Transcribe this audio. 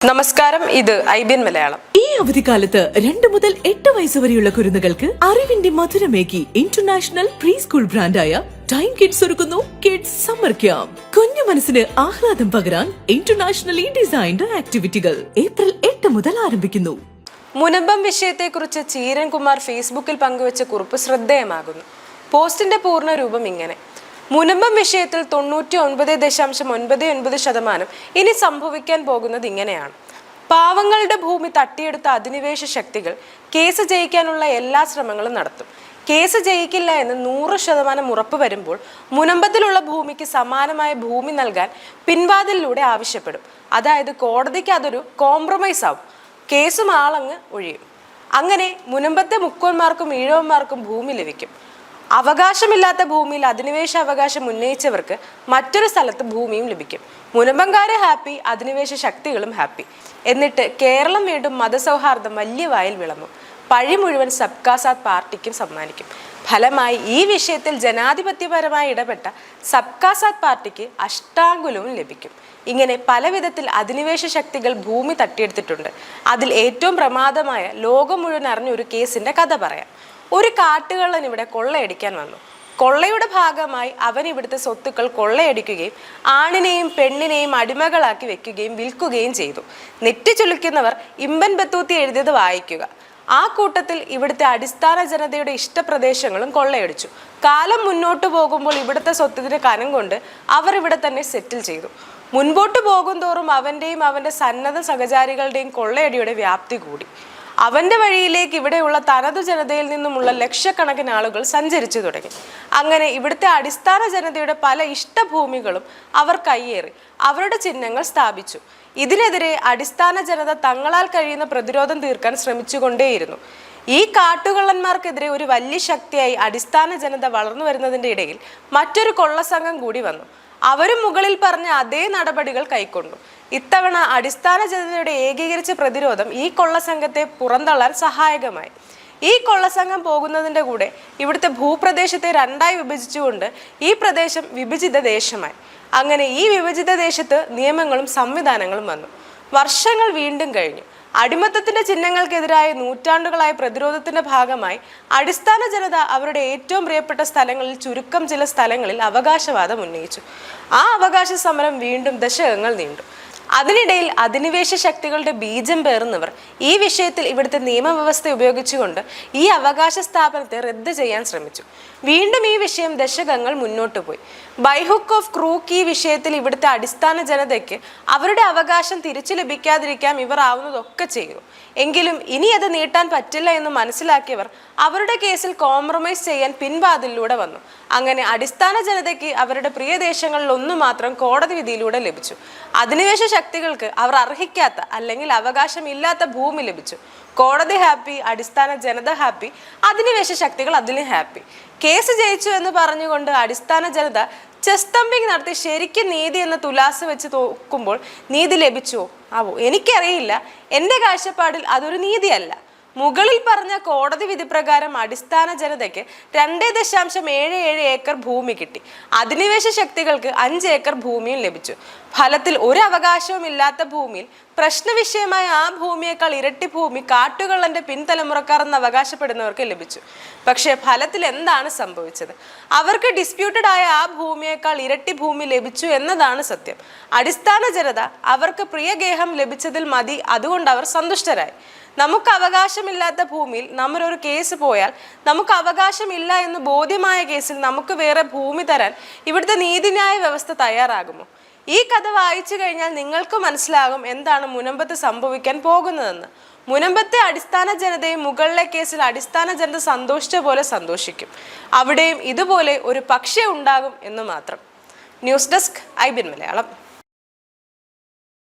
നമസ്കാരം ഇത് ഐബിയൻ മലയാളം. ഈ അവധിക്കാലത്ത് രണ്ട് മുതൽ എട്ട് വയസ്സ് വരെയുള്ള കുരുന്നുകൾക്ക് അറിവിന്റെ മധുരമേകി ഇന്റർനാഷണൽ പ്രീ സ്കൂൾ ബ്രാൻഡായ ടൈം കിഡ്സ് ഒരുക്കുന്നു കിഡ്സ് സമ്മർ ക്യാമ്പ് കുഞ്ഞു മനസ്സിന് ആഹ്ലാദം പകരാൻ ഇന്റർനാഷണലി ഡിസൈൻഡ് ആക്ടിവിറ്റികൾ ഏപ്രിൽ എട്ട് മുതൽ ആരംഭിക്കുന്നു. മുനമ്പം വിഷയത്തെക്കുറിച്ച് ചീരൻകുമാർ ഫേസ്ബുക്കിൽ പങ്കുവച്ച കുറിപ്പ് ശ്രദ്ധേയമാകുന്നു. പോസ്റ്റിന്റെ പൂർണ രൂപം ഇങ്ങനെ. മുനമ്പം വിഷയത്തിൽ തൊണ്ണൂറ്റി ഒൻപത് ദശാംശം ഒൻപത് ഒൻപത് ശതമാനം ഇനി സംഭവിക്കാൻ പോകുന്നത് ഇങ്ങനെയാണ്. പാവങ്ങളുടെ ഭൂമി തട്ടിയെടുത്ത അധിനിവേശ ശക്തികൾ കേസ് ജയിക്കാനുള്ള എല്ലാ ശ്രമങ്ങളും നടത്തും. കേസ് ജയിക്കില്ല എന്ന് നൂറ് ശതമാനം ഉറപ്പ് വരുമ്പോൾ മുനമ്പത്തിലുള്ള ഭൂമിക്ക് സമാനമായ ഭൂമി നൽകാൻ പിൻവാതിലിലൂടെ ആവശ്യപ്പെടും. അതായത് കോടതിക്ക് അതൊരു കോംപ്രമൈസ് ആവും. കേസും ആളങ്ങ് ഒഴിയും. അങ്ങനെ മുനമ്പത്തെ മുക്കോന്മാർക്കും ഈഴവന്മാർക്കും ഭൂമി ലഭിക്കും. അവകാശമില്ലാത്ത ഭൂമിയിൽ അധിനിവേശ അവകാശം ഉന്നയിച്ചവർക്ക് മറ്റൊരു സ്ഥലത്ത് ഭൂമിയും ലഭിക്കും. മുനമ്പങ്കാരെ ഹാപ്പി അധിനിവേശ ശക്തികളും ഹാപ്പി. എന്നിട്ട് കേരളം വീണ്ടും മതസൗഹാർദ്ദം വലിയ വായിൽ വിളമ്പും. പഴി മുഴുവൻ സബ്കാ സാത്ത് പാർട്ടിക്കും സമ്മാനിക്കും. ഫലമായി ഈ വിഷയത്തിൽ ജനാധിപത്യപരമായി ഇടപെട്ട സബ്കാ സാത്ത് പാർട്ടിക്ക് അഷ്ടാങ്കുലവും ലഭിക്കും. ഇങ്ങനെ പലവിധത്തിൽ അധിനിവേശ ശക്തികൾ ഭൂമി തട്ടിയെടുത്തിട്ടുണ്ട്. അതിൽ ഏറ്റവും പ്രമാദമായ ലോകം മുഴുവൻ അറിഞ്ഞ ഒരു കേസിന്റെ കഥ പറയാം. ഒരു കാട്ടുകള്ളൻ ഇവിടെ കൊള്ളയടിക്കാൻ വന്നു. കൊള്ളയുടെ ഭാഗമായി അവൻ ഇവിടുത്തെ സ്വത്തുക്കൾ കൊള്ളയടിക്കുകയും ആണിനെയും പെണ്ണിനെയും അടിമകളാക്കി വെക്കുകയും വിൽക്കുകയും ചെയ്തു. നെറ്റി ചുളിക്കുന്നവർ ഇമ്പൻ ബത്തൂത്തി എഴുതിയത് വായിക്കുക. ആ കൂട്ടത്തിൽ ഇവിടുത്തെ അടിസ്ഥാന ജനതയുടെ ഇഷ്ടപ്രദേശങ്ങളും കൊള്ളയടിച്ചു. കാലം മുന്നോട്ട് പോകുമ്പോൾ ഇവിടുത്തെ സ്വത്തിന് കനം കൊണ്ട് അവർ ഇവിടെ തന്നെ സെറ്റിൽ ചെയ്തു. മുൻപോട്ട് പോകും തോറും അവന്റെയും അവന്റെ സന്നദ്ധ സഹചാരികളുടെയും കൊള്ളയടിയുടെ വ്യാപ്തി കൂടി. അവന്റെ വഴിയിലേക്ക് ഇവിടെയുള്ള തനതു ജനതയിൽ നിന്നുമുള്ള ലക്ഷക്കണക്കിന് ആളുകൾ സഞ്ചരിച്ചു തുടങ്ങി. അങ്ങനെ ഇവിടുത്തെ അടിസ്ഥാന ജനതയുടെ പല ഇഷ്ടഭൂമികളും അവർ കയ്യേറി അവരുടെ ചിഹ്നങ്ങൾ സ്ഥാപിച്ചു. ഇതിനെതിരെ അടിസ്ഥാന ജനത തങ്ങളാൽ കഴിയുന്ന പ്രതിരോധം തീർക്കാൻ ശ്രമിച്ചുകൊണ്ടേയിരുന്നു. ഈ കാട്ടുകള്ളന്മാർക്കെതിരെ ഒരു വലിയ ശക്തിയായി അടിസ്ഥാന ജനത വളർന്നു വരുന്നതിന്റെ ഇടയിൽ മറ്റൊരു കൊള്ളസംഘം കൂടി വന്നു. അവരും മുകളിൽ പറഞ്ഞ അതേ നടപടികൾ കൈക്കൊണ്ടു. ഇത്തവണ അടിസ്ഥാന ജനതയുടെ ഏകീകരിച്ച പ്രതിരോധം ഈ കൊള്ളസംഘത്തെ പുറന്തള്ളാൻ സഹായകമായി. ഈ കൊള്ളസംഘം പോകുന്നതിന്റെ കൂടെ ഇവിടുത്തെ ഭൂപ്രദേശത്തെ രണ്ടായി വിഭജിച്ചുകൊണ്ട് ഈ പ്രദേശം വിഭജിത ദേശമായി. അങ്ങനെ ഈ വിഭജിത ദേശത്ത് നിയമങ്ങളും സംവിധാനങ്ങളും വന്നു. വർഷങ്ങൾ വീണ്ടും കഴിഞ്ഞു. അടിമത്തത്തിന്റെ ചിഹ്നങ്ങൾക്കെതിരായ നൂറ്റാണ്ടുകളായ പ്രതിരോധത്തിന്റെ ഭാഗമായി അടിസ്ഥാന ജനത അവരുടെ ഏറ്റവും പ്രിയപ്പെട്ട സ്ഥലങ്ങളിൽ ചുരുക്കം ചില സ്ഥലങ്ങളിൽ അവകാശവാദം ഉന്നയിച്ചു. ആ അവകാശ സമരം വീണ്ടും ദശകങ്ങൾ നീണ്ടു. അതിനിടയിൽ അധിനിവേശ ശക്തികളുടെ ബീജം പേറുന്നവർ ഈ വിഷയത്തിൽ ഇവിടുത്തെ നിയമവ്യവസ്ഥ ഉപയോഗിച്ചുകൊണ്ട് ഈ അവകാശ സ്ഥാപനത്തെ റദ്ദ് ചെയ്യാൻ ശ്രമിച്ചു. വീണ്ടും ഈ വിഷയം ദശകങ്ങൾ മുന്നോട്ട് പോയി. ബൈഹുക്ക് ഓഫ് ക്രൂക്ക് ഈ വിഷയത്തിൽ ഇവിടുത്തെ അടിസ്ഥാന ജനതയ്ക്ക് അവരുടെ അവകാശം തിരിച്ചു ലഭിക്കാതിരിക്കാം ഇവർ ആവുന്നതൊക്കെ ചെയ്തു. എങ്കിലും ഇനി അത് നീട്ടാൻ പറ്റില്ല എന്ന് മനസ്സിലാക്കിയവർ അവരുടെ കേസിൽ കോംപ്രമൈസ് ചെയ്യാൻ പിൻവാതിലൂടെ വന്നു. അങ്ങനെ അടിസ്ഥാന ജനതയ്ക്ക് അവരുടെ പ്രിയ ദേശങ്ങളിൽ ഒന്നു മാത്രം കോടതി വിധിയിലൂടെ ലഭിച്ചു. അധിനിവേശ ശക്തികൾക്ക് അവർ അർഹിക്കാത്ത അല്ലെങ്കിൽ അവകാശമില്ലാത്ത ഭൂമി ലഭിച്ചു. കോടതി ഹാപ്പി അടിസ്ഥാന ജനത ഹാപ്പി അധിനിവേശ ശക്തികൾ അതിലും ഹാപ്പി. കേസ് ജയിച്ചു എന്ന് പറഞ്ഞുകൊണ്ട് അടിസ്ഥാന ജനത ചെസ് തമ്പിങ് നടത്തി ശരിക്കും നീതി എന്ന തുലാസ് വെച്ച് നോക്കുമ്പോൾ നീതി ലഭിച്ചുവോ ആവോ? എനിക്കറിയില്ല. എന്റെ കാഴ്ചപ്പാടിൽ അതൊരു നീതിയല്ല. മുകളിൽ പറഞ്ഞ കോടതി വിധി പ്രകാരം അടിസ്ഥാന ജനതയ്ക്ക് രണ്ട് ദശാംശം ഏഴ് ഏഴ് ഏക്കർ ഭൂമി കിട്ടി. അധിനിവേശ ശക്തികൾക്ക് അഞ്ച് ഏക്കർ ഭൂമിയും ലഭിച്ചു. ഫലത്തിൽ ഒരു അവകാശവും ഇല്ലാത്ത ഭൂമിയിൽ പ്രശ്നവിഷയമായ ആ ഭൂമിയേക്കാൾ ഇരട്ടി ഭൂമി കാട്ടുകള്ളന്റെ പിൻതലമുറക്കാർ എന്ന് അവകാശപ്പെടുന്നവർക്ക് ലഭിച്ചു. പക്ഷേ ഫലത്തിൽ എന്താണ് സംഭവിച്ചത്? അവർക്ക് ഡിസ്പ്യൂട്ടഡ് ആയ ആ ഭൂമിയേക്കാൾ ഇരട്ടി ഭൂമി ലഭിച്ചു എന്നതാണ് സത്യം. അടിസ്ഥാന ജനത അവർക്ക് പ്രിയഗേഹം ലഭിച്ചതിൽ മതി അതുകൊണ്ട് അവർ സന്തുഷ്ടരായി. നമുക്ക് അവകാശമില്ലാത്ത ഭൂമിയിൽ നമ്മൾ ഒരു കേസ് പോയാൽ നമുക്ക് അവകാശമില്ല എന്ന് ബോധ്യമായ കേസിൽ നമുക്ക് വേറെ ഭൂമി തരാൻ ഇവിടുത്തെ നീതിന്യായ വ്യവസ്ഥ തയ്യാറാകുമോ? ഈ കഥ വായിച്ചു കഴിഞ്ഞാൽ നിങ്ങൾക്ക് മനസ്സിലാകും എന്താണ് മുനമ്പത്ത് സംഭവിക്കാൻ പോകുന്നതെന്ന്. മുനമ്പത്തെ അടിസ്ഥാന ജനതയും മുകളിലെ കേസിൽ അടിസ്ഥാന ജനത സന്തോഷിച്ച പോലെ സന്തോഷിക്കും. അവിടെയും ഇതുപോലെ ഒരു പക്ഷേ ഉണ്ടാകും എന്ന് മാത്രം. News desk IBN Malayalam.